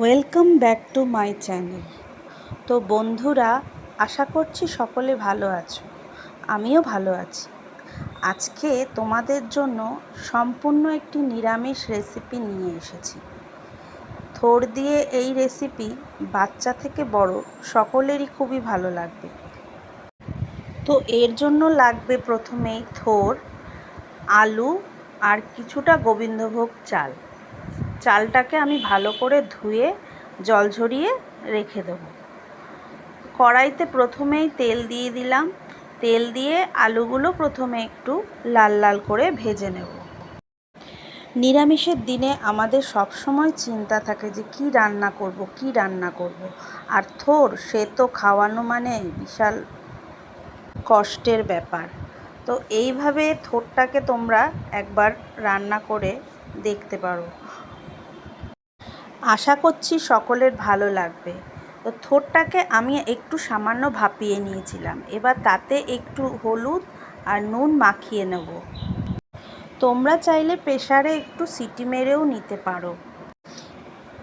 Welcome back to my channel তো বন্ধুরা, আশা করছি সকলে ভালো আছো। আমিও ভালো আছি। আজকে তোমাদের জন্য সম্পূর্ণ একটি নিরামিষ রেসিপি নিয়ে এসেছি। থোর দিয়ে এই রেসিপি বাচ্চা থেকে বড় সকলেরই খুবই ভালো লাগবে। তো এর জন্য লাগবে প্রথমেই থোর, আলু আর কিছুটা গোবিন্দভোগ চাল। চালটাকে আমি ভালো করে ধুয়ে, জল ঝরিয়ে রেখে দেবো। কড়াইতে প্রথমেই তেল দিয়ে দিলাম। তেল দিয়ে আলুগুলো প্রথমে একটু লাল লাল করে ভেজে নেব। নিরামিষের দিনে আমাদের সব সময় চিন্তা থাকে যে, কি রান্না করব, কি রান্না করব? আর থোর, সে তো খাওয়ানো মানে বিশাল কষ্টের ব্যাপার। তো এইভাবে থোরটাকে তোমরা একবার রান্না করে দেখতে পারো। আশা করছি সকলের ভালো লাগবে। তো থোরটাকে আমি একটু সামান্য ভাপিয়ে নিয়েছিলাম। এবার তাতে একটু হলুদ আর নুন মাখিয়ে নেব। তোমরা চাইলে প্রেশারে একটু সিটি মেরেও নিতে পারো।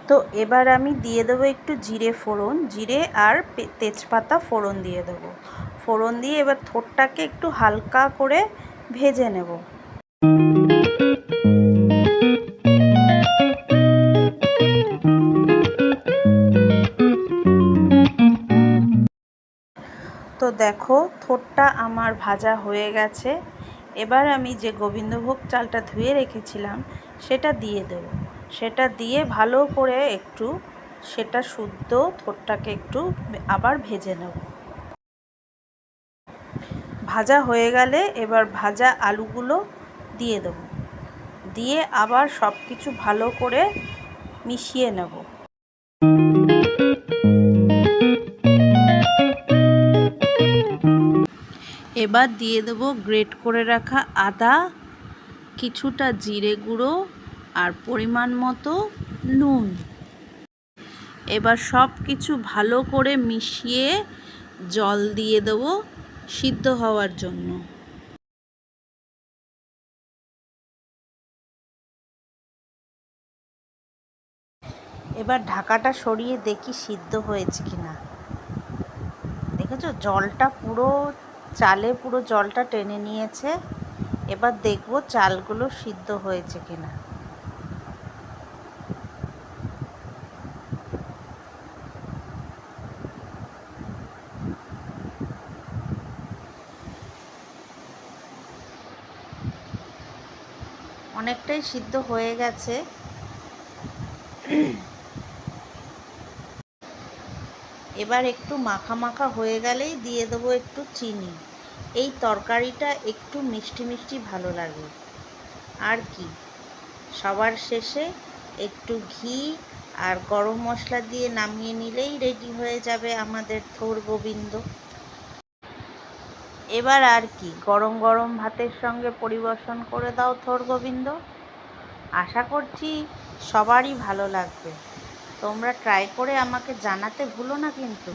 তো এবার আমি দিয়ে দেবো একটু জিরে ফোড়ন। জিরে আর তেজপাতা ফোড়ন দিয়ে দেবো। ফোড়ন দিয়ে এবার থোরটাকে একটু হালকা করে ভেজে নেব। দেখো, থোটটা আমার ভাজা হয়ে গেছে। এবার আমি যে গোবিন্দভোগ চালটা ধুয়ে রেখেছিলাম, সেটা দিয়ে দেব। সেটা দিয়ে ভালো করে একটু, সেটা শুদ্ধ থোটটাকে একটু আবার ভেজে নেব। ভাজা হয়ে গেলে এবার ভাজা আলুগুলো দিয়ে দেব। দিয়ে আবার সব কিছু ভালো করে মিশিয়ে নেব। এবার দিয়ে দেবো গ্রেট করে রাখা আদা, কিছুটা জিরে গুঁড়ো আর পরিমাণ মতো নুন। এবার সব কিছু ভালো করে মিশিয়ে জল দিয়ে দেবো সিদ্ধ হওয়ার জন্য। এবার ঢাকাটা সরিয়ে দেখি সিদ্ধ হয়েছে কিনা। দেখেছ? জলটা পুরো চালে পুরো জলটা টেনে নিয়েছে। এবার দেখব চালগুলো সিদ্ধ হয়েছে কিনা। অনেকটাই সিদ্ধ হয়ে গেছে। এবার একটু মাখা মাখা হয়ে গেলেই দিয়ে দেবো একটু চিনি। এই তরকারিটা একটু মিষ্টি মিষ্টি ভালো লাগে। আর কি? সবার শেষে একটু ঘি আর গরম মশলা দিয়ে নামিয়ে নিলেই রেডি হয়ে যাবে আমাদের থোর গোবিন্দ। এবার আর কি? গরম গরম ভাতের সঙ্গে পরিবেশন করে দাও থোর গোবিন্দ। আশা করছি সবারই ভালো লাগবে। তোমরা ট্রাই করে আমাকে জানাতে ভুলো না কিন্তু।